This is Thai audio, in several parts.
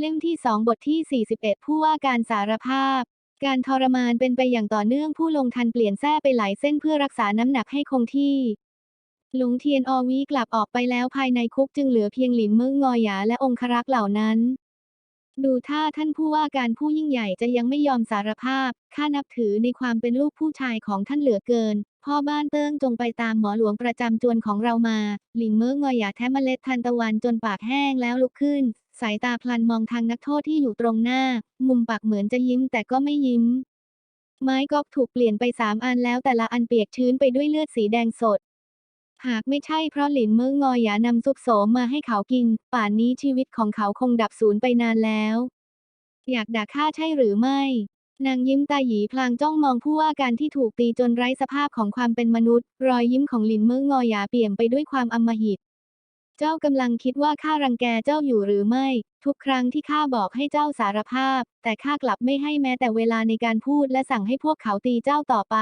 เล่มที่ 2 บทที่ 41 ผู้ว่าการสารภาพ การทรมานเป็นไปอย่างต่อเนื่องผู้ลงทันเปลี่ยนแส้ไปหลายเส้นเพื่อรักษาน้ำหนักให้คงที่ หลงเทียนอวีกลับออกไปแล้วภายในคุกจึงเหลือเพียงหลินเมืองงอหยาและองครักษ์เหล่านั้น ดูท่าท่านผู้ว่าการผู้ยิ่งใหญ่จะยังไม่ยอมสารภาพ ข้านับถือในความเป็นลูกผู้ชายของท่านเหลือเกิน พ่อบ้านเติ้งจงไปตามหมอหลวงประจำจวนของเรามา หลิงเมืองงอหยาแทะเมล็ดทันตะวันจนปากแห้งแล้วลุกขึ้น สายตาพลันมองทางนักโทษที่อยู่ตรงหน้า มุมปากเหมือนจะยิ้มแต่ก็ไม่ยิ้ม ไม้ก๊อกถูกเปลี่ยนไปสามอันแล้วแต่ละอันเปียกชื้นไปด้วยเลือดสีแดงสด หากไม่ใช่เพราะหลินเมืองงอหยานำซุปโสมมาให้เขากิน ป่านนี้ชีวิตของเขาคงดับสูญไปนานแล้ว อยากด่าข้าใช่หรือไม่ นางยิ้มตาหยีพลางจ้องมองผู้ว่าการที่ถูกตีจนไร้สภาพของความเป็นมนุษย์ รอยยิ้มของหลินเมืองอหยาเปี่ยมไปด้วยความอำมหิต เจ้ากำลังคิดว่าข้ารังแกเจ้าอยู่หรือไม่ ทุกครั้งที่ข้าบอกให้เจ้าสารภาพ แต่ข้ากลับไม่ให้แม้แต่เวลาในการพูดและสั่งให้พวกเขาตีเจ้าต่อไป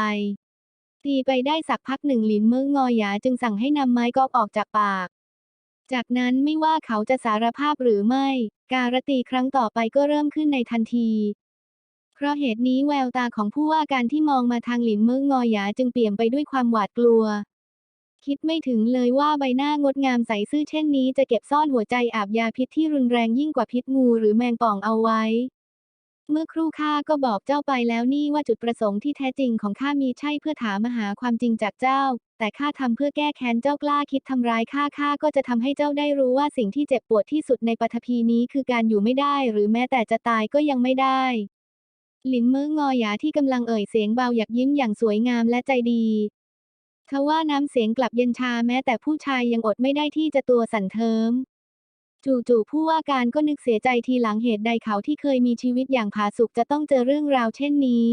ตีไปได้สักพักหนึ่งหลินเมืองอหยาจึงสั่งให้นำไม้กอกออกจากปาก จากนั้นไม่ว่าเขาจะสารภาพหรือไม่ การตีครั้งต่อไปก็เริ่มขึ้นในทันที เพราะเหตุนี้แววตาของผู้ว่าการที่มองมาทางหลินเมืองงอหยาจึงเปี่ยมไปด้วยความหวาดกลัว คิดไม่ถึงเลยว่าใบหน้างดงามใสซื่อเช่นนี้จะเก็บซ่อนหัวใจอาบยาพิษที่รุนแรงยิ่งกว่าพิษงูหรือแมงป่องเอาไว้ เมื่อครู่ข้าก็บอกเจ้าไปแล้วนี่ว่าจุดประสงค์ที่แท้จริงของข้ามีใช่เพื่อถามหาความจริงจากเจ้า แต่ข้าทำเพื่อแก้แค้นเจ้ากล้าคิดทำร้ายข้าข้าก็จะทำให้เจ้าได้รู้ว่าสิ่งที่เจ็บปวดที่สุดในปฐพีนี้คือการอยู่ไม่ได้ หรือแม้แต่จะตายก็ยังไม่ได้ หลินเมืองอหยาที่กำลังเอ่ยเสียงเบาหยักยิ้มอย่างสวยงามและใจดีทว่าน้ำเสียงกลับเย็นชาแม้แต่ผู้ชายยังอดไม่ได้ที่จะตัวสั่นเทิมจู่ๆผู้ว่าการก็นึกเสียใจทีหลังเหตุใดเขาที่เคยมีชีวิตอย่างผาสุกจะต้องเจอเรื่องราวเช่นนี้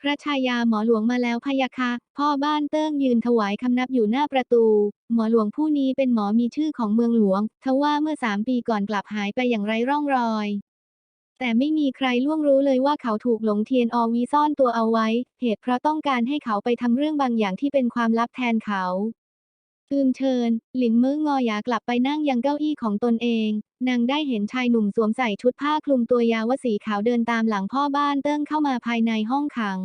พระชายาหมอหลวงมาแล้วพยะค่ะพ่อบ้านเติ้งยืนถวายคำนับอยู่หน้าประตู หมอหลวงผู้นี้เป็นหมอมีชื่อของเมืองหลวง ทว่าเมื่อสามปีก่อนกลับหายไปอย่างไร้ร่องรอย แต่ไม่มีใครล่วงรู้เลยว่าเขาถูกหลงเทียนอวีซ่อนตัวเอาไว้ เหตุเพราะต้องการให้เขาไปทำเรื่องบางอย่างที่เป็นความลับแทนเขาอืมเชิญ หลินมืองงอหยากลับไปนั่งยังเก้าอี้ของตนเอง นางได้เห็นชายหนุ่มสวมใส่ชุดผ้าคลุมตัวยาวสีขาวเดินตามหลังพ่อบ้านเติ้งเข้ามาภายในห้องขัง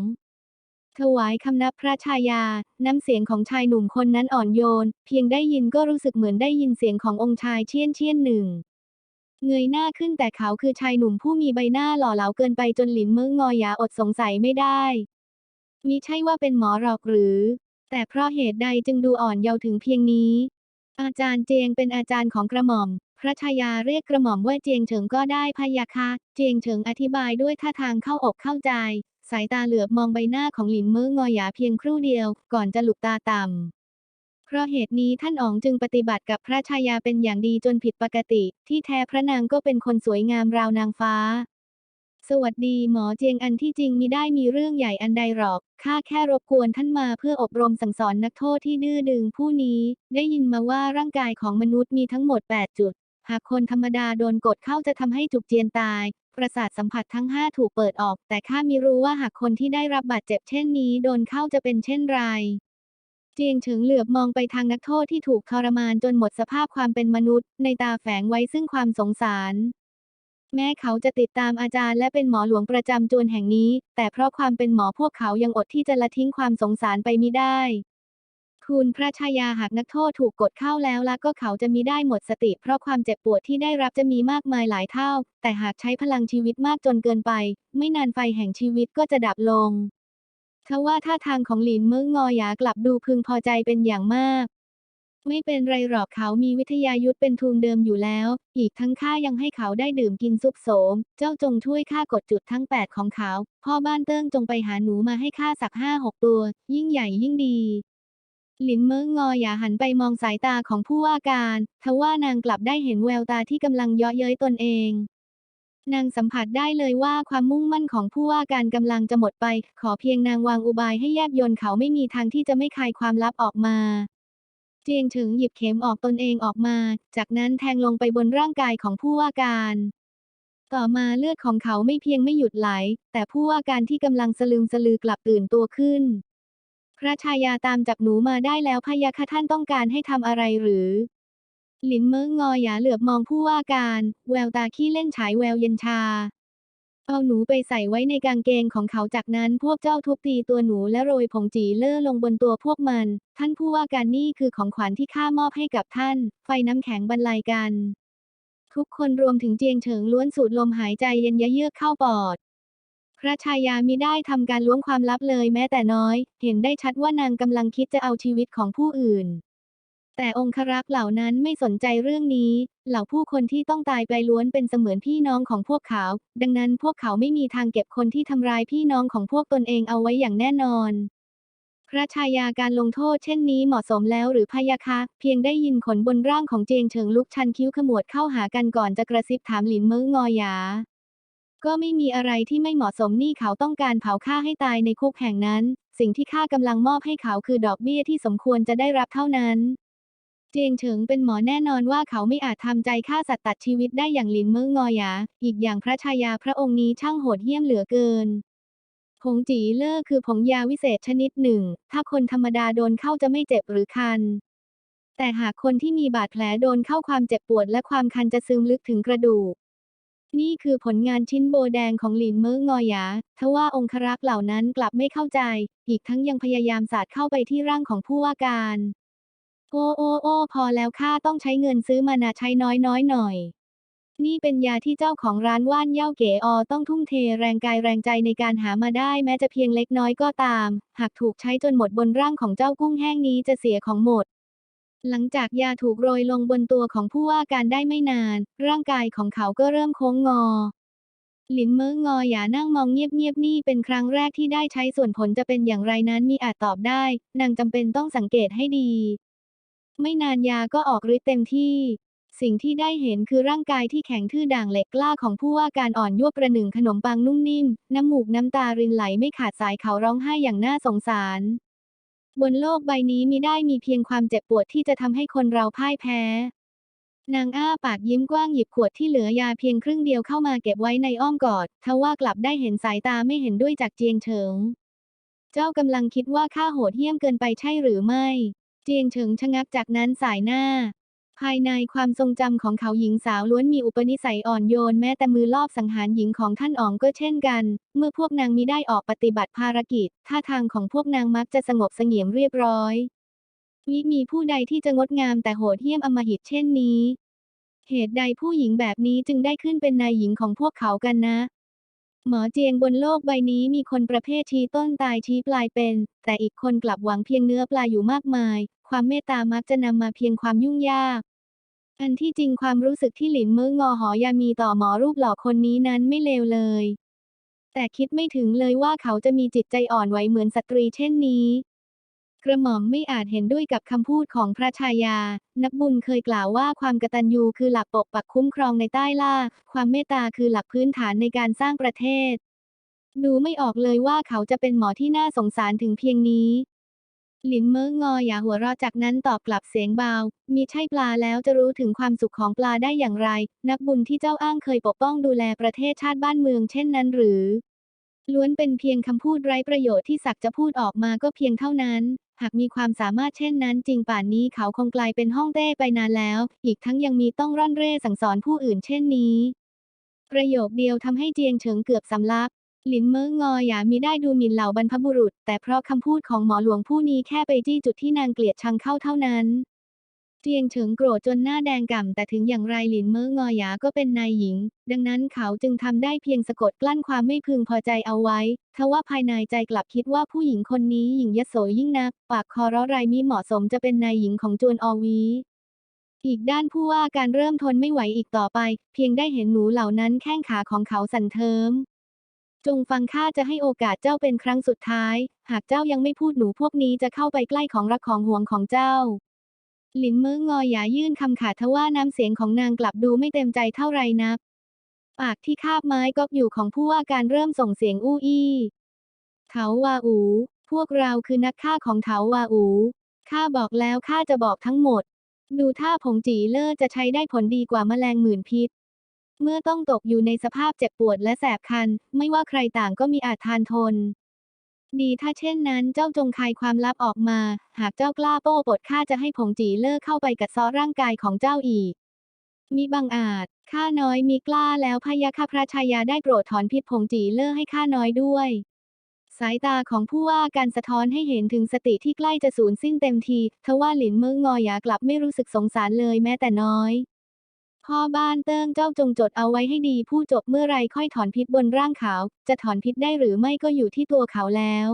ถวายคำนับพระชายา น้ำเสียงของชายหนุ่มคนนั้นอ่อนโยน เพียงได้ยินก็รู้สึกเหมือนได้ยินเสียงขององค์ชายเชี่ยนเชี่ยนหนึ่ง เงยหน้าขึ้นแต่เขาคือชายหนุ่มผู้มีใบหน้าหล่อเหลาเกินไปจนหลินเมืองงอหยาอดสงสัยไม่ได้มิใช่ว่าเป็นหมอหรอกหรือ แต่เพราะเหตุใดจึงดูอ่อนเยาว์ถึงเพียงนี้ อาจารย์เจียงเป็นอาจารย์ของกระหม่อม พระชายาเรียกกระหม่อมว่าเจียงเฉิงก็ได้พะยะค่ะ เจียงเฉิงอธิบายด้วยท่าทางเข้าอกเข้าใจ สายตาเหลือบมองใบหน้าของหลินเมืองงอหยาเพียงครู่เดียว ก่อนจะหลุบตาต่ำ เพราะเหตุนี้ท่านอ๋องจึงปฏิบัติกับพระชายาเป็นอย่างดีจนผิดปกติ ที่แท้พระนางก็เป็นคนสวยงามราวนางฟ้า สวัสดีหมอเจียงอันที่จริงมิได้มีเรื่องใหญ่อันใดหรอก ข้าแค่รบกวนท่านมาเพื่ออบรมสั่งสอนนักโทษที่ดื้อดึงผู้นี้ ได้ยินมาว่าร่างกายของมนุษย์มีทั้งหมด 8 จุด หากคนธรรมดาโดนกดเข้าจะทำให้จุกเจียนตายประสาทสัมผัสทั้ง 5 ถูกเปิดออก แต่ข้ามิรู้ว่าหากคนที่ได้รับบาดเจ็บเช่นนี้ โดนเข้าจะเป็นเช่นไร เจียงเฉิงเหลือบมองไปทางนักโทษที่ถูกทรมานจนหมดสภาพความเป็นมนุษย์ ในตาแฝงไว้ซึ่งความสงสาร แม้เขาจะติดตามอาจารย์และเป็นหมอหลวงประจำจวนแห่งนี้ แต่เพราะความเป็นหมอพวกเขายังอดที่จะละทิ้งความสงสารไปมิได้ คุณพระชายาหากนักโทษถูกกดเข้าแล้วละก็เขาจะมีได้หมดสติ เพราะความเจ็บปวดที่ได้รับจะมีมากมายหลายเท่า แต่หากใช้พลังชีวิตมากจนเกินไป ไม่นานไฟแห่งชีวิตก็จะดับลง ทว่าท่าทางของหลินเมืองงอหยากลับดูพึงพอใจเป็นอย่างมาก ไม่เป็นไรหรอกเขามีวิทยายุทธเป็นทุนเดิมอยู่แล้ว อีกทั้งข้ายังให้เขาได้ดื่มกินซุปโสม เจ้าจงช่วยข้ากดจุดทั้ง8ของเขา พ่อบ้านเติ้งจงไปหาหนูมาให้ข้าสักห้าหกตัว ยิ่งใหญ่ยิ่งดีหลินเมิงงออย่าหันไปมองสายตาของผู้ว่าการ ทว่านางกลับได้เห็นแววตาที่กำลังเยาะเย้ยตนเอง นางสัมผัสได้เลยว่าความมุ่งมั่นของผู้ว่าการกำลังจะหมดไป ขอเพียงนางวางอุบายให้แยบยนเขาไม่มีทางที่จะไม่คายความลับออกมา เจียงถึงหยิบเข็มออกตนเองออกมา จากนั้นแทงลงไปบนร่างกายของผู้ว่าการ ต่อมาเลือดของเขาไม่เพียงไม่หยุดไหล แต่ผู้ว่าการที่กำลังสลืมสลือกลับตื่นตัวขึ้น พระชายาตามจับหนูมาได้แล้วพะยะค่ะท่านต้องการให้ทำอะไรหรือ หลินเมิงงอหยาเหลือบมองผู้ว่าการ แววตาขี้เล่นฉายแววเย็นชา เอาหนูไปใส่ไว้ในกางเกงของเขาจากนั้นพวกเจ้าทุบตีตัวหนูและโรยผงจีเล่อลงบนตัวพวกมัน ท่านผู้ว่าการนี่คือของขวัญที่ข้ามอบให้กับท่าน ไฟน้ำแข็งบรรลัยกัน ทุกคนรวมถึงเจียงเฉิงล้วนสูดลมหายใจเย็นยะเยือกเข้าปอดพระชายามิได้ทำการล้วงความลับเลยแม้แต่น้อย เห็นได้ชัดว่านางกำลังคิดจะเอาชีวิตของผู้อื่น แต่องครักษ์เหล่านั้นไม่สนใจเรื่องนี้ เหล่าผู้คนที่ต้องตายไปล้วนเป็นเสมือนพี่น้องของพวกเขา ดังนั้นพวกเขาไม่มีทางเก็บคนที่ทำร้ายพี่น้องของพวกตนเองเอาไว้อย่างแน่นอน พระชายาการลงโทษเช่นนี้เหมาะสมแล้วหรือพยะคะ เพียงได้ยินขนบนร่างของเจียงเฉิงลุกชันคิ้วขมวดเข้าหากันก่อนจะกระซิบถามหลินเมิงงอยาก็ไม่มีอะไรที่ไม่เหมาะสมนี่เขาต้องการเผาฆ่าให้ตายในคุกแห่งนั้น สิ่งที่ข้ากำลังมอบให้เขาคือดอกเบี้ยที่สมควรจะได้รับเท่านั้น เจียงเฉิงเป็นหมอแน่นอนว่าเขาไม่อาจทำใจฆ่าสัตว์ตัดชีวิตได้อย่างหลินเมิงงอยา อีกอย่างพระชายาพระองค์นี้ช่างโหดเหี้ยมเหลือเกิน ผงจีเล่อคือผงยาวิเศษชนิดหนึ่ง ถ้าคนธรรมดาโดนเข้าจะไม่เจ็บหรือคัน แต่หากคนที่มีบาดแผลโดนเข้าความเจ็บปวดและความคันจะซึมลึกถึงกระดูก นี่คือผลงานชิ้นโบแดงของหลินเมิงงอยา ทว่าองครักษ์เหล่านั้นกลับไม่เข้าใจ อีกทั้งยังพยายามสาดเข้าไปที่ร่างของผู้ว่าการ โอ้โอ้โอ้พอแล้วข้าต้องใช้เงินซื้อมานาใช้น้อยน้อยหน่อย นี่เป็นยาที่เจ้าของร้านว่านเย่าเก๋อต้องทุ่มเทแรงกายแรงใจในการหามาได้แม้จะเพียงเล็กน้อยก็ตาม หากถูกใช้จนหมดบนร่างของเจ้ากุ้งแห้งนี้จะเสียของหมด หลังจากยาถูกโรยลงบนตัวของผู้ว่าการได้ไม่นาน ร่างกายของเขาก็เริ่มโค้งงอหลินเมิงงออย่านั่งมองเงียบๆนี่เป็นครั้งแรกที่ได้ใช้ส่วนผลจะเป็นอย่างไรนั้นมีอาจตอบได้ นางจำเป็นต้องสังเกตให้ดี ไม่นานยาก็ออกฤทธิ์เต็มที่ สิ่งที่ได้เห็นคือร่างกายที่แข็งทื่อด่างเหล็กกล้าของผู้ว่าการอ่อนยั่วประหนึ่งขนมปังนุ่มนิ่ม น้ำมูกน้ำตารินไหลไม่ขาดสายเขาร้องไห้อย่างน่าสงสาร บนโลกใบนี้มิได้มีเพียงความเจ็บปวดที่จะทำให้คนเราพ่ายแพ้ นางอ้าปากยิ้มกว้างหยิบขวดที่เหลือยาเพียงครึ่งเดียวเข้ามาเก็บไว้ในอ้อมกอด ทว่ากลับได้เห็นสายตาไม่เห็นด้วยจากเจียงเฉิง เจ้ากำลังคิดว่าข้าโหดเหี้ยมเกินไปใช่หรือไม่ เจียงเฉิงชะงักจากนั้นสายหน้า ภายในความทรงจำของเขาหญิงสาวล้วนมีอุปนิสัยอ่อนโยนแม้แต่มือลอบสังหารหญิงของท่านอ๋องก็เช่นกัน เมื่อพวกนางมิได้ออกปฏิบัติภารกิจ ท่าทางของพวกนางมักจะสงบเสงี่ยมเรียบร้อยมิมีผู้ใดที่จะงดงามแต่โหดเหี้ยมอำมหิตเช่นนี้ เหตุใดผู้หญิงแบบนี้จึงได้ขึ้นเป็นนายหญิงของพวกเขากันนะ หมอเจียงบนโลกใบนี้มีคนประเภทชี้ต้นตายชี้ปลายเป็น แต่อีกคนกลับหวังเพียงเนื้อปลาอยู่มากมาย ความเมตตามักจะนำมาเพียงความยุ่งยาก อันที่จริงความรู้สึกที่หลินเมืองงอหอยามีต่อหมอรูปหล่อคนนี้นั้นไม่เลวเลย แต่คิดไม่ถึงเลยว่าเขาจะมีจิตใจอ่อนไหวเหมือนสตรีเช่นนี้ กระหม่อมไม่อาจเห็นด้วยกับคำพูดของพระชายา นักบุญเคยกล่าวว่าความกตัญญูคือหลักปกปักคุ้มครองในใต้ล่า ความเมตตาคือหลักพื้นฐานในการสร้างประเทศ ดูไม่ออกเลยว่าเขาจะเป็นหมอที่น่าสงสารถึงเพียงนี้ หลินเมิงงออย่าหัวเราะจากนั้นตอบกลับเสียงเบา มีใช่ปลาแล้วจะรู้ถึงความสุขของปลาได้อย่างไร นักบุญที่เจ้าอ้างเคยปกป้องดูแลประเทศชาติบ้านเมืองเช่นนั้นหรือ ล้วนเป็นเพียงคำพูดไร้ประโยชน์ที่สักจะพูดออกมาก็เพียงเท่านั้น หากมีความสามารถเช่นนั้นจริงป่านนี้เขาคงกลายเป็นห้องเต้ไปนานแล้ว อีกทั้งยังมีต้องร่อนเร่สั่งสอนผู้อื่นเช่นนี้ ประโยคเดียวทำให้เจียงเฉิงเกือบสำลัก หลินเมิงงอหยามีได้ดูหมิ่นเหล่าบรรพบุรุษ แต่เพราะคำพูดของหมอหลวงผู้นี้แค่ไปจี้จุดที่นางเกลียดชังเข้าเท่านั้น เจียงเฉิงโกรธจนหน้าแดงก่ำแต่ถึงอย่างไรหลินเมิงงอหยาก็เป็นนายหญิง ดังนั้นเขาจึงทำได้เพียงสะกดกลั้นความไม่พึงพอใจเอาไว้ ทว่าภายในใจกลับคิดว่าผู้หญิงคนนี้หญิงยโสยิ่งนัก ปากคอร้อไรมิเหมาะสมจะเป็นนายหญิงของจวนอวีอีกด้านผู้ว่าการเริ่มทนไม่ไหวอีกต่อไป เพียงได้เห็นหนูเหล่านั้นแข้งขาของเขาสั่นเทิมจงฟังข้าจะให้โอกาสเจ้าเป็นครั้งสุดท้าย หากเจ้ายังไม่พูดหนูพวกนี้จะเข้าไปใกล้ของรักของห่วงของเจ้า หลินมืองอหยายื่นคำขาดทว่าน้ำเสียงของนางกลับดูไม่เต็มใจเท่าไรนัก ปากที่คาบไม้ก๊อกอยู่ของผู้ว่าการเริ่มส่งเสียงอู้อี้เถาวาอู พวกเราคือนักฆ่าของเถาวาอู ข้าบอกแล้วข้าจะบอกทั้งหมด ดูท่าผงจีเล่อจะใช้ได้ผลดีกว่าแมลงหมื่นพิษ เมื่อต้องตกอยู่ในสภาพเจ็บปวดและแสบคัน ไม่ว่าใครต่างก็มีอาจทานทน ดีถ้าเช่นนั้นเจ้าจงคายความลับออกมา หากเจ้ากล้าโป้ปดข้าจะให้ผงจีเลิกเข้าไปกัดซาะร่างกายของเจ้าอีกมิบังอาจข้าน้อยมีกล้าแล้วพยะค่ะพระชายาได้โปรดถอนพิษผงจีเล่อให้ข้าน้อยด้วย สายตาของผู้ว่าการสะท้อนให้เห็นถึงสติที่ใกล้จะสูญสิ้นเต็มทีทว่าหลินเมืองงอยากลับไม่รู้สึกสงสารเลยแม้แต่น้อย พ่อบ้านเติ้งเจ้าจงจดเอาไว้ให้ดีผู้จบเมื่อไรค่อยถอนพิษบนร่างเขา จะถอนพิษได้หรือไม่ก็อยู่ที่ตัวเขาแล้ว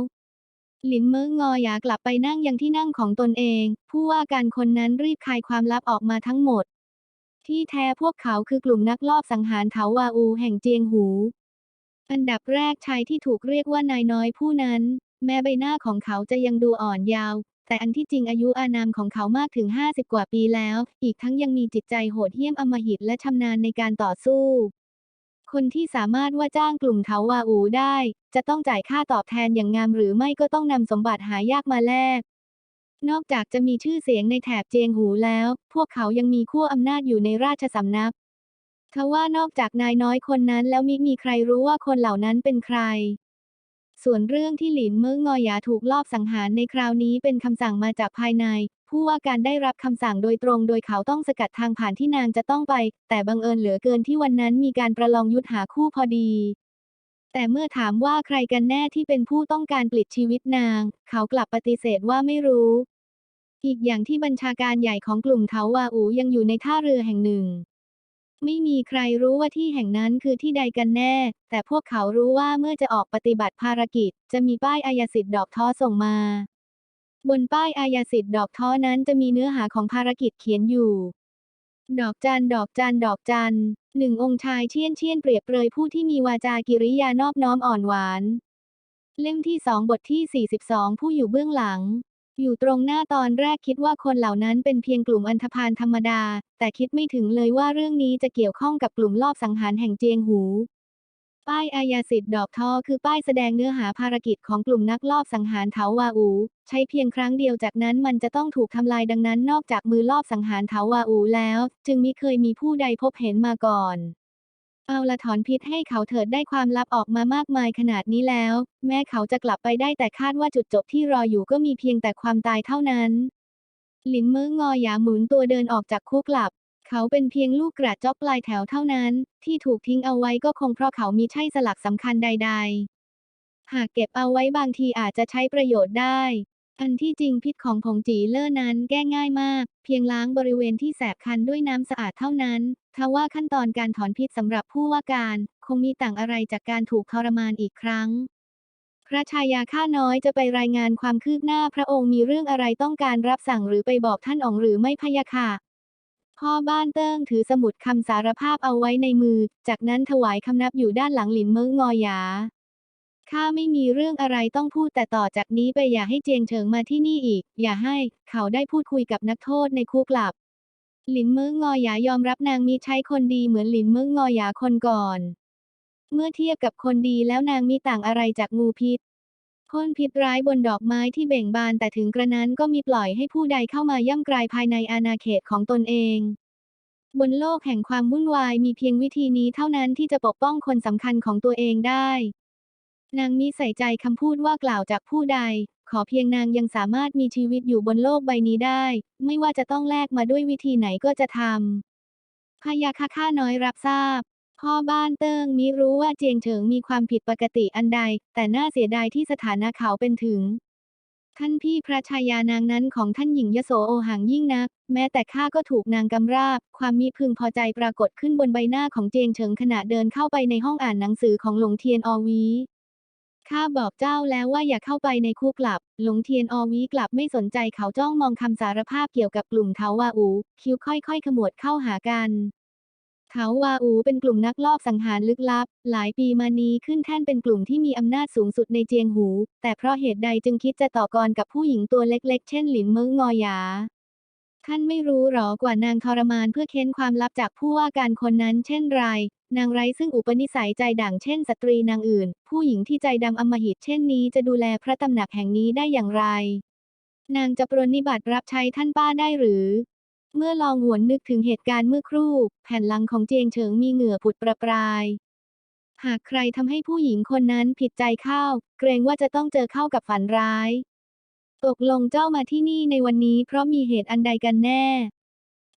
หลินเมิงงอยากลับไปนั่งยังที่นั่งของตนเอง ผู้ว่าการคนนั้นรีบคายความลับออกมาทั้งหมด ที่แท้พวกเขาคือกลุ่มนักลอบสังหารเถาวาอูแห่งเจียงหู อันดับแรกชายที่ถูกเรียกว่านายน้อยผู้นั้น แม้ใบหน้าของเขาจะยังดูอ่อนยาว แต่อันที่จริงอายุอานามของเขามากถึง 50 กว่าปีแล้ว อีกทั้งยังมีจิตใจโหดเหี้ยมอำมหิตและชำนาญในการต่อสู้ คนที่สามารถว่าจ้างกลุ่มเถาวาอูได้ จะต้องจ่ายค่าตอบแทนอย่างงามหรือไม่ก็ต้องนำสมบัติหายากมาแลกนอกจากจะมีชื่อเสียงในแถบเจียงหูแล้ว พวกเขายังมีขั้วอำนาจอยู่ในราชสำนักทว่านอกจากนายน้อยคนนั้นแล้วมิมีใครรู้ว่าคนเหล่านั้นเป็นใคร ส่วนเรื่องที่หลินเมิงงอยาถูกลอบสังหารในคราวนี้เป็นคำสั่งมาจากภายใน ผู้ว่าการได้รับคำสั่งโดยตรงโดยเขาต้องสกัดทางผ่านที่นางจะต้องไป แต่บังเอิญเหลือเกินที่วันนั้นมีการประลองยุทธหาคู่พอดี แต่เมื่อถามว่าใครกันแน่ที่เป็นผู้ต้องการปลิดชีวิตนาง เขากลับปฏิเสธว่าไม่รู้ อีกอย่างที่บัญชาการใหญ่ของกลุ่มเทาวาอูยังอยู่ในท่าเรือแห่งหนึ่ง ไม่มีใครรู้ว่าที่แห่งนั้นคือที่ใดกันแน่ แต่พวกเขารู้ว่าเมื่อจะออกปฏิบัติภารกิจ จะมีป้ายอายสิทธิ์ดอกท้อส่งมา บนป้ายอายสิทธิ์ดอกท้อนั้นจะมีเนื้อหาของภารกิจเขียนอยู่ ดอกจันดอกจันดอกจันหนึ่งองค์ชายเชี่ยนเชี่ยนเปรียบเปรยผู้ที่มีวาจากิริยานอบน้อมอ่อนหวาน เล่มที่สองบทที่ 42 ผู้อยู่เบื้องหลัง อยู่ตรงหน้าตอนแรกคิดว่าคนเหล่านั้นเป็นเพียงกลุ่มอันธพาลธรรมดา แต่คิดไม่ถึงเลยว่าเรื่องนี้จะเกี่ยวข้องกับกลุ่มลอบสังหารแห่งเจียงหู ป้ายอายาสิทธิ์ดอกทอคือป้ายแสดงเนื้อหาภารกิจของกลุ่มนักลอบสังหารเถาวาอู ใช้เพียงครั้งเดียวจากนั้นมันจะต้องถูกทำลายดังนั้นนอกจากมือลอบสังหารเถาวาอูแล้ว จึงมิเคยมีผู้ใดพบเห็นมาก่อน เอาละถอนพิษให้เขาเถิดได้ความลับออกมามากมายขนาดนี้แล้ว แม้เขาจะกลับไปได้แต่คาดว่าจุดจบที่รออยู่ก็มีเพียงแต่ความตายเท่านั้น หลินเมืองงอหยาหมุนตัวเดินออกจากคุกหลับ เขาเป็นเพียงลูกกระจอกปลายแถวเท่านั้น ที่ถูกทิ้งเอาไว้ก็คงเพราะเขามีใช่สลักสำคัญใด ๆ หากเก็บเอาไว้บางทีอาจจะใช้ประโยชน์ได้ อันที่จริงพิษของผงจีเล่อนั้นแก้ง่ายมาก เพียงล้างบริเวณที่แสบคันด้วยน้ำสะอาดเท่านั้น ทว่าขั้นตอนการถอนพิษสำหรับผู้ว่าการ คงมีต่างอะไรจากการถูกทรมานอีกครั้ง พระชายาข้าน้อยจะไปรายงานความคืบหน้าพระองค์มีเรื่องอะไรต้องการรับสั่งหรือไปบอกท่านอ๋องหรือไม่พะยะค่ะพ่อบ้านเติ้งถือสมุดคำสารภาพเอาไว้ในมือ จากนั้นถวายคำนับอยู่ด้านหลังหลินเมิงงอยา ข้าไม่มีเรื่องอะไรต้องพูดแต่ต่อจากนี้ไปอย่าให้เจียงเฉิงมาที่นี่อีก อย่าให้เขาได้พูดคุยกับนักโทษในคุกหลับ หลินเมิงงอหยายอมรับนางมีใช้คนดีเหมือนหลินเมิงงอหยาคนก่อน เมื่อเทียบกับคนดีแล้วนางมีต่างอะไรจากงูพิษพ่นพิษร้ายบนดอกไม้ที่เบ่งบานแต่ถึงกระนั้นก็มีปล่อยให้ผู้ใดเข้ามาย่ำกรายภายในอาณาเขตของตนเอง บนโลกแห่งความวุ่นวายมีเพียงวิธีนี้เท่านั้นที่จะปกป้องคนสำคัญของตัวเองได้ นางมีใส่ใจคำพูดว่ากล่าวจากผู้ใด ขอเพียงนางยังสามารถมีชีวิตอยู่บนโลกใบนี้ได้ ไม่ว่าจะต้องแลกมาด้วยวิธีไหนก็จะทำพยาค่ะข้าน้อยรับทราบ พ่อบ้านเติ้งมิรู้ว่าเจียงเฉิงมีความผิดปกติอันใด แต่น่าเสียดายที่สถานะเขาเป็นถึง ท่านพี่พระชายานางนั้นของท่านหญิงยโสโอหังยิ่งนัก แม้แต่ข้าก็ถูกนางกำราบ ความมิพึงพอใจปรากฏขึ้นบนใบหน้าของเจียงเฉิงขณะเดินเข้าไปในห้องอ่านหนังสือของหลงเทียนอวี ข้าบอกเจ้าแล้วว่าอย่าเข้าไปในคุกกลับ หลงเทียนอวีกลับไม่สนใจเขาจ้องมองคำสารภาพเกี่ยวกับกลุ่มเทาวาอู คิ้วค่อยๆ ขมวดเข้าหากันเทาวาอูเป็นกลุ่มนักลอบสังหารลึกลับ หลายปีมานี้ขึ้นแท่นเป็นกลุ่มที่มีอำนาจสูงสุดในเจียงหู แต่เพราะเหตุใดจึงคิดจะต่อกรกับผู้หญิงตัวเล็กๆ เช่นหลินเมิงงอหยา ท่านไม่รู้หรอกว่านางทรมานเพื่อเค้นความลับจากผู้ว่าการคนนั้นเช่นไร นางไร้ซึ่งอุปนิสัยใจด่างเช่นสตรีนางอื่น ผู้หญิงที่ใจดำอมหิตเช่นนี้จะดูแลพระตำหนักแห่งนี้ได้อย่างไร นางจะปรนนิบัติรับใช้ท่านป้าได้หรือ เมื่อลองหวนนึกถึงเหตุการณ์เมื่อครู่ แผ่นหลังของเจียงเฉิงมีเหงื่อผุดประปราย หากใครทำให้ผู้หญิงคนนั้นผิดใจเข้า เกรงว่าจะต้องเจอเข้ากับฝันร้าย ตกลงเจ้ามาที่นี่ในวันนี้เพราะมีเหตุอันใดกันแน่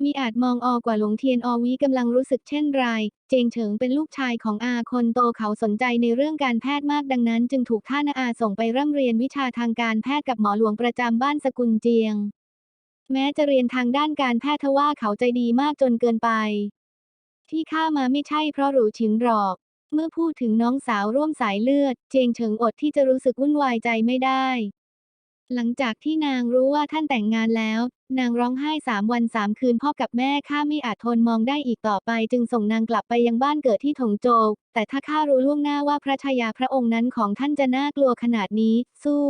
มีอาจมองอกว่าหลวงเทียนอวีกำลังรู้สึกเช่นไร เจงเฉิงเป็นลูกชายของอาคนโตเขาสนใจในเรื่องการแพทย์มากดังนั้น จึงถูกท่านอาส่งไปร่ำเรียนวิชาทางการแพทย์กับหมอหลวงประจำบ้านสกุลเจียง แม้จะเรียนทางด้านการแพทย์ทว่าเขาใจดีมากจนเกินไป ที่ข้ามาไม่ใช่เพราะหรูฉินหรอก เมื่อพูดถึงน้องสาวร่วมสายเลือด เจงเฉิงอดที่จะรู้สึกวุ่นวายใจไม่ได้ หลังจากที่นางรู้ว่าท่านแต่งงานแล้ว นางร้องไห้สามวันสามคืนพ่อกับแม่ข้าไม่อาจทนมองได้อีกต่อไป จึงส่งนางกลับไปยังบ้านเกิดที่ถงโจวแต่ถ้าข้ารู้ล่วงหน้าว่าพระชายาพระองค์นั้นของท่านจะน่ากลัวขนาดนี้ สู้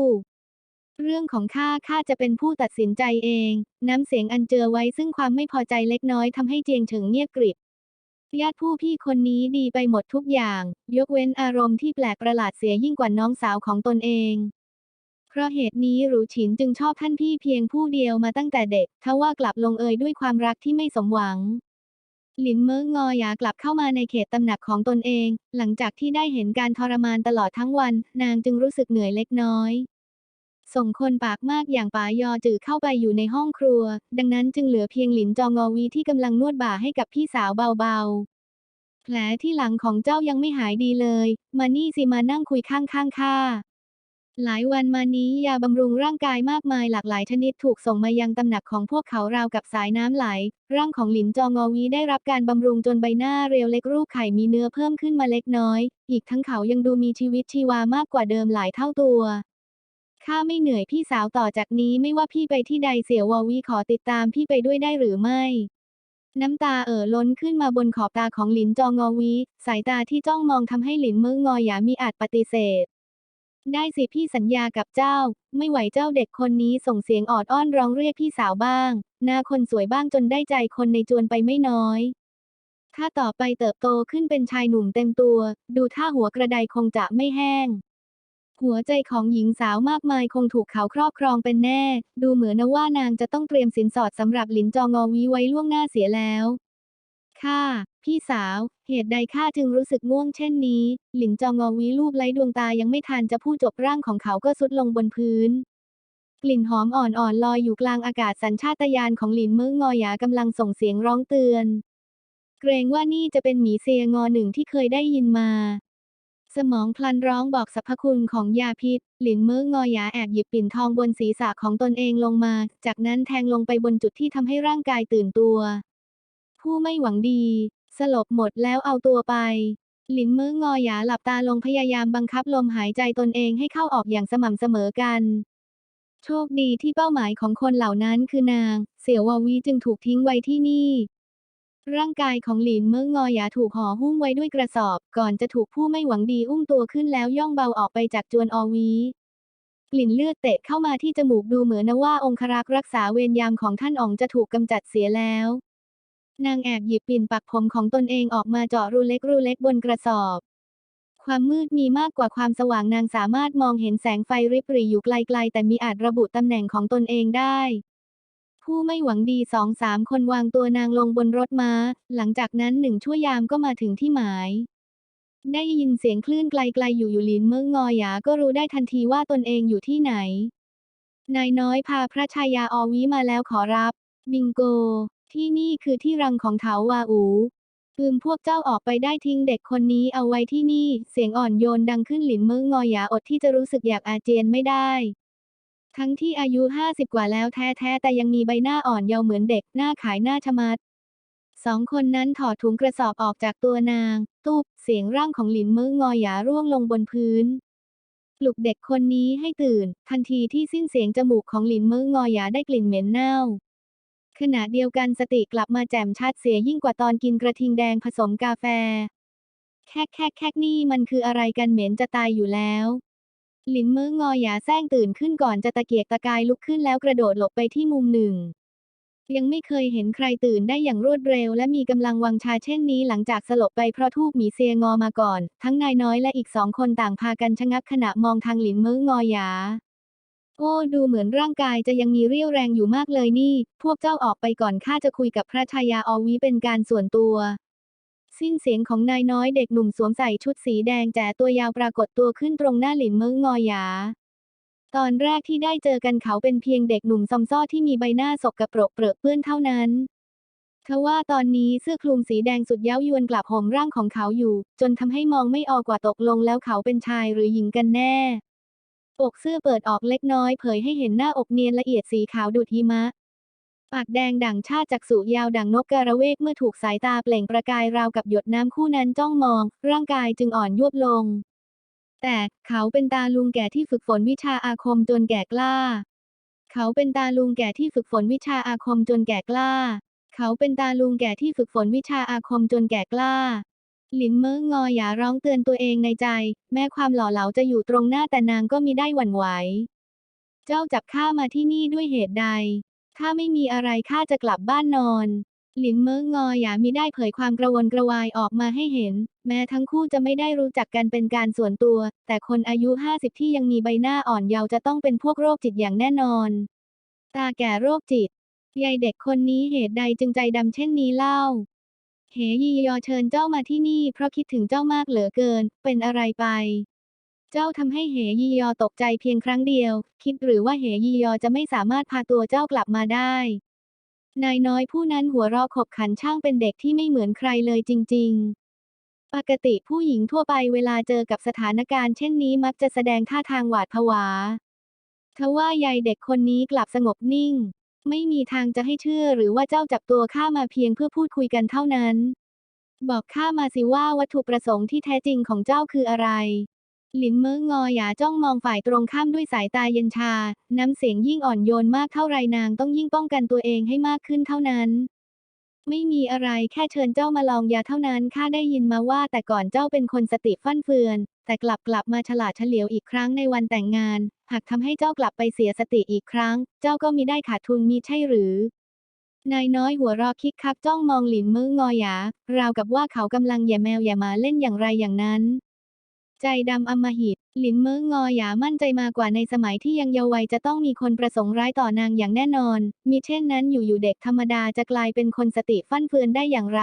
เรื่องของข้าข้าจะเป็นผู้ตัดสินใจเอง น้ำเสียงอันเจอไว้ซึ่งความไม่พอใจเล็กน้อยทำให้เจียงเฉิงเงียบกริบญาติผู้พี่คนนี้ดีไปหมดทุกอย่าง ยกเว้นอารมณ์ที่แปลกประหลาดเสียยิ่งกว่าน้องสาวของตนเอง ราะเหตุนี้หรูฉินจึงชอบท่านพี่เพียงผู้เดียวมาตั้งแต่เด็กทว่ากลับลงเอยด้วยความรักที่ไม่สมหวัง หลินเมิงงอหยากลับเข้ามาในเขตตำหนักของตนเอง หลังจากที่ได้เห็นการทรมานตลอดทั้งวัน นางจึงรู้สึกเหนื่อยเล็กน้อยส่งคนปากมากอย่างป๋ายอจือเข้าไปอยู่ในห้องครัว ดังนั้นจึงเหลือเพียงหลินจองอวีที่กำลังนวดบ่าให้กับพี่สาวเบาๆ แผลที่หลังของเจ้ายังไม่หายดีเลย มานี่สิมานั่งคุยข้างๆข้า หลายวันมานี้ยาบำรุงร่างกายมากมายหลากหลายชนิดถูกส่งมายังตำหนักของพวกเขาราวกับสายน้ำไหล ร่างของหลินจองอวีได้รับการบำรุงจนใบหน้าเรียวเล็กรูปไข่มีเนื้อเพิ่มขึ้นมาเล็กน้อย อีกทั้งเขายังดูมีชีวิตชีวามากกว่าเดิมหลายเท่าตัวข้าไม่เหนื่อยพี่สาวต่อจากนี้ไม่ว่าพี่ไปที่ใดเสี่ยววอวีขอติดตามพี่ไปด้วยได้หรือไม่ น้ำตาเอ่อล้นขึ้นมาบนขอบตาของหลินจองอวีสายตาที่จ้องมองทำให้หลินมืองงอหยามีอาจปฏิเสธ ได้สิพี่สัญญากับเจ้า ไม่ไหวเจ้าเด็กคนนี้ส่งเสียงออดอ้อนร้องเรียกพี่สาวบ้างหน้าคนสวยบ้างจนได้ใจคนในจวนไปไม่น้อย ถ้าต่อไปเติบโตขึ้นเป็นชายหนุ่มเต็มตัว ดูท่าหัวกระไดคงจะไม่แห้ง หัวใจของหญิงสาวมากมายคงถูกเขาครอบครองเป็นแน่ ดูเหมือนนะว่านางจะต้องเตรียมสินสอดสำหรับหลินจองอวีไว้ล่วงหน้าเสียแล้วข้า พี่สาว เหตุใดข้าจึงรู้สึกง่วงเช่นนี้ หลินจองอวีลูบไล้ดวงตายังไม่ทันจะพูดจบร่างของเขาก็สุดลงบนพื้น กลิ่นหอมอ่อนๆลอยอยู่กลางอากาศสัญชาตญาณของหลินเมืองงอหยากำลังส่งเสียงร้องเตือน เกรงว่านี่จะเป็นหมีเซียงอหนึ่งที่เคยได้ยินมาสมองพลันร้องบอกสรรพคุณของยาพิษ หลินเมืองงอหยาแอบหยิบปิ่นทองบนศีรษะของตนเองลงมา จากนั้นแทงลงไปบนจุดที่ทำให้ร่างกายตื่นตัว ผู้ไม่หวังดี สลบหมดแล้วเอาตัวไป หลินเมืองงอหยาหลับตาลงพยายามบังคับลมหายใจตนเองให้เข้าออกอย่างสม่ำเสมอกัน โชคดีที่เป้าหมายของคนเหล่านั้นคือนาง เสี่ยววาวีจึงถูกทิ้งไว้ที่นี่ ร่างกายของหลินเมืองงอหยาถูกห่อหุ้มไว้ด้วยกระสอบ ก่อนจะถูกผู้ไม่หวังดีอุ้มตัวขึ้นแล้วย่องเบาออกไปจากจวนอวีกลิ่นเลือดเตะเข้ามาที่จมูกดูเหมือนนะว่าองครักษ์รักษาเวรยามของท่านอ๋องจะถูกกำจัดเสียแล้ว นางแอบหยิบปิ่นปักผมของตนเองออกมาเจาะรูเล็กรูเล็กบนกระสอบ ความมืดมีมากกว่าความสว่างนางสามารถมองเห็นแสงไฟริบหรี่อยู่ไกลๆ แต่มีอาจระบุตำแหน่งของตนเองได้ ผู้ไม่หวังดีสองสามคนวางตัวนางลงบนรถม้า หลังจากนั้นหนึ่งชั่วยามก็มาถึงที่หมาย ได้ยินเสียงคลื่นไกลๆอยู่อยู่ลินเมืองงอยาก็รู้ได้ทันทีว่าตนเองอยู่ที่ไหนนายน้อยพาพระชายาอวีมาแล้วขอรับ บิงโก ที่นี่คือที่รังของเถาวาอูอืมพวกเจ้าออกไปได้ทิ้งเด็กคนนี้เอาไว้ที่นี่ เสียงอ่อนโยนดังขึ้นหลินมืองงอหยาอดที่จะรู้สึกอยากอาเจียนไม่ได้ ทั้งที่อายุห้าสิบกว่าแล้วแท้ๆแต่ยังมีใบหน้าอ่อนเยาว์เหมือนเด็กหน้าขายหน้าชะมัดสองคนนั้นถอดถุงกระสอบออกจากตัวนาง ตูบเสียงร่างของหลินมืองงอหยาร่วงลงบนพื้นปลุกเด็กคนนี้ให้ตื่น ทันทีที่สิ้นเสียงจมูกของหลินมืองงอหยาได้กลิ่นเหม็นเน่า ขณะเดียวกันสติกลับมาแจ่มชัดเสียยิ่งกว่าตอนกินกระทิงแดงผสมกาแฟ แค่แค่แค่นี่มันคืออะไรกันเหม็นจะตายอยู่แล้วหลินมืองอหยาแซงตื่นขึ้นก่อนจะตะเกียกตะกายลุกขึ้นแล้วกระโดดหลบไปที่มุมหนึ่ง ยังไม่เคยเห็นใครตื่นได้อย่างรวดเร็ว และมีกำลังวังชาเช่นนี้หลังจากสลบไปเพราะทูบหมีเซียงอมาก่อน ทั้งนายน้อยและอีกสองคนต่างพากันชะงักขณะมองทางหลินมืองงอหยา โอ้ดูเหมือนร่างกายจะยังมีเรี่ยวแรงอยู่มากเลยนี่ พวกเจ้าออกไปก่อนข้าจะคุยกับพระชายาอวีเป็นการส่วนตัว สิ้นเสียงของนายน้อยเด็กหนุ่มสวมใส่ชุดสีแดงแจ๋ตัวยาวปรากฏตัวขึ้นตรงหน้าหลินเมิงงอยา ตอนแรกที่ได้เจอกันเขาเป็นเพียงเด็กหนุ่มซอมซ่อที่มีใบหน้าสกปรกเปรอะเปื้อนเท่านั้นทว่าตอนนี้เสื้อคลุมสีแดงสุดเย้ายวนกลับห่มร่างของเขาอยู่ จนทำให้มองไม่ออกว่าตกลงแล้วเขาเป็นชายหรือหญิงกันแน่ อกเสื้อเปิดออกเล็กน้อยเผยให้เห็นหน้าอกเนียนละเอียดสีขาวดุดหิมะ ปากแดงดั่งชาติจักษุยาวดั่งนกกระเวกเมื่อถูกสายตาเปล่งประกายราวกับหยดน้ำคู่นั้นจ้องมอง ร่างกายจึงอ่อนยวบลง แต่เขาเป็นตาลุงแก่ที่ฝึกฝนวิชาอาคมจนแก่กล้า เขาเป็นตาลุงแก่ที่ฝึกฝนวิชาอาคมจนแก่กล้า เขาเป็นตาลุงแก่ที่ฝึกฝนวิชาอาคมจนแก่กล้า หลินเมิงงออย่าร้องเตือนตัวเองในใจ แม้ความหล่อเหลาจะอยู่ตรงหน้าแต่นางก็มีได้หวั่นไหว เจ้าจับข้ามาที่นี่ด้วยเหตุใด ถ้าไม่มีอะไรข้าจะกลับบ้านนอน หลินเมิงงอหย่ามิได้เผยความกระวนกระวายออกมาให้เห็น แม้ทั้งคู่จะไม่ได้รู้จักกันเป็นการส่วนตัว แต่คนอายุห้าสิบที่ยังมีใบหน้าอ่อนเยาว์จะต้องเป็นพวกโรคจิตอย่างแน่นอน ตาแก่โรคจิตยายเด็กคนนี้เหตุใดจึงใจดำเช่นนี้เล่า เหยียอเชิญเจ้ามาที่นี่ เพราะคิดถึงเจ้ามากเหลือเกิน เป็นอะไรไป เจ้าทำให้เหยียอตกใจเพียงครั้งเดียว คิดหรือว่าเหยียอจะไม่สามารถพาตัวเจ้ากลับมาได้ นายน้อยผู้นั้นหัวเราะขบขันช่างเป็นเด็กที่ไม่เหมือนใครเลยจริง ๆปกติผู้หญิงทั่วไปเวลาเจอกับสถานการณ์เช่นนี้มักจะแสดงท่าทางหวาดผวา ทว่ายายเด็กคนนี้กลับสงบนิ่ง ไม่มีทางจะให้เชื่อหรือว่าเจ้าจับตัวข้ามาเพียงเพื่อพูดคุยกันเท่านั้น บอกข้ามาสิว่าวัตถุประสงค์ที่แท้จริงของเจ้าคืออะไร หลินเมิงงอหยาจ้องมองฝ่ายตรงข้ามด้วยสายตาเย็นชา น้ำเสียงยิ่งอ่อนโยนมากเท่าไรนางต้องยิ่งป้องกันตัวเองให้มากขึ้นเท่านั้นไม่มีอะไรแค่เชิญเจ้ามาลองยาเท่านั้นข้าได้ยินมาว่าแต่ก่อนเจ้าเป็นคนสติฟั่นเฟือน แต่กลับกลับมาฉลาดเฉลียวอีกครั้งในวันแต่งงาน หากทำให้เจ้ากลับไปเสียสติอีกครั้ง เจ้าก็มีได้ขาดทุนมีใช่หรือนายน้อยหัวรอคิกคักจ้องมองหลินมืองอหยา ราวกับว่าเขากำลังแย่แมวแย่หมาเล่นอย่างไรอย่างนั้น ใจดำอมหิต หลินมิงงอหยามั่นใจมากกว่าในสมัยที่ยังเยาว์วัยจะต้องมีคนประสงค์ร้ายต่อนางอย่างแน่นอน มิเช่นนั้นอยู่ๆเด็กธรรมดาจะกลายเป็นคนสติฟั่นเฟือนได้อย่างไร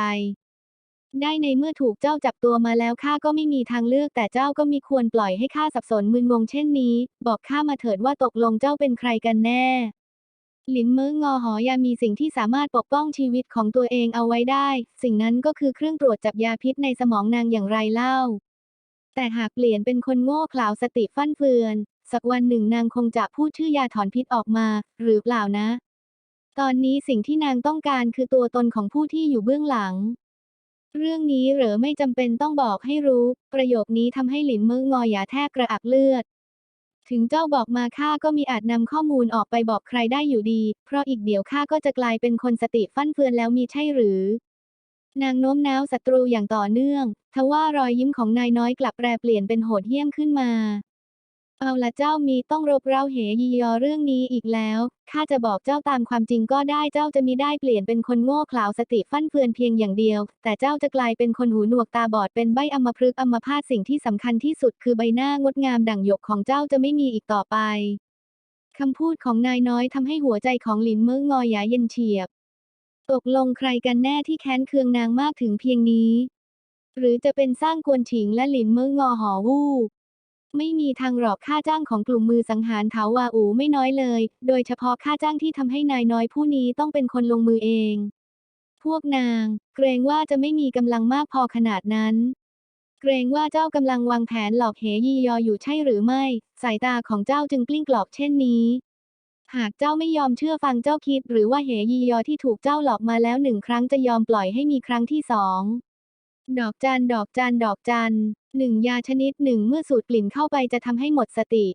ได้ในเมื่อถูกเจ้าจับตัวมาแล้วข้าก็ไม่มีทางเลือก แต่เจ้าก็มีควรปล่อยให้ข้าสับสนมึนงงเช่นนี้ บอกข้ามาเถิดว่าตกลงเจ้าเป็นใครกันแน่หลินเมิงงอหอยามีสิ่งที่สามารถปกป้องชีวิตของตัวเองเอาไว้ได้ สิ่งนั้นก็คือเครื่องตรวจจับยาพิษในสมองนางอย่างไรเล่า แต่หากเปลี่ยนเป็นคนโง่เขลาสติฟั่นเฟือน สักวันหนึ่งนางคงจะพูดชื่อยาถอนพิษออกมา หรือเปล่านะ ตอนนี้สิ่งที่นางต้องการคือตัวตนของผู้ที่อยู่เบื้องหลัง เรื่องนี้เหรอไม่จำเป็นต้องบอกให้รู้ ประโยคนี้ทำให้หลินเมืองอหยาแทบกระอักเลือด ถึงเจ้าบอกมาข้าก็มีอาจนำข้อมูลออกไปบอกใครได้อยู่ดี เพราะอีกเดี๋ยวข้าก็จะกลายเป็นคนสติฟั่นเฟือนแล้วมีใช่หรือ นางโน้มน้าวศัตรูอย่างต่อเนื่อง ทว่ารอยยิ้มของนายน้อยกลับแปรเปลี่ยนเป็นโหดเหี้ยมขึ้นมา เอาละเจ้ามีต้องรบเร้าเหยียอเรื่องนี้อีกแล้ว ข้าจะบอกเจ้าตามความจริงก็ได้เจ้าจะมีได้เปลี่ยนเป็นคนโง่เขลาสติฟั่นเฟือนเพียงอย่างเดียว แต่เจ้าจะกลายเป็นคนหูหนวกตาบอดเป็นใบอมพฤกษ์อมพาตสิ่งที่สำคัญที่สุดคือใบหน้างดงามดั่งหยกของเจ้าจะไม่มีอีกต่อไปคำพูดของนายน้อยทำให้หัวใจของหลินเมืองงอหยาเย็นเฉียบ ตกลงใครกันแน่ที่แค้นเคืองนางมากถึงเพียงนี้ หรือจะเป็นสร้างกวนฉิงและหลินเมืองงอหอวู่ ไม่มีทางหรอกค่าจ้างของกลุ่มมือสังหารเถาวาอูไม่น้อยเลย โดยเฉพาะค่าจ้างที่ทำให้นายน้อยผู้นี้ต้องเป็นคนลงมือเอง พวกนาง เกรงว่าจะไม่มีกำลังมากพอขนาดนั้น เกรงว่าเจ้ากำลังวางแผนหลอกเหยียออยู่ใช่หรือไม่ สายตาของเจ้าจึงกลิ้งกลอกเช่นนี้หากเจ้าไม่ยอมเชื่อฟังเจ้าคิด หรือว่าเหยียอที่ถูกเจ้าหลอกมาแล้วหนึ่งครั้งจะยอมปล่อยให้มีครั้งที่สอง ดอกจันดอกจันดอกจัน หนึ่งยาชนิดหนึ่งเมื่อสูดกลิ่นเข้าไปจะทำให้หมดสติ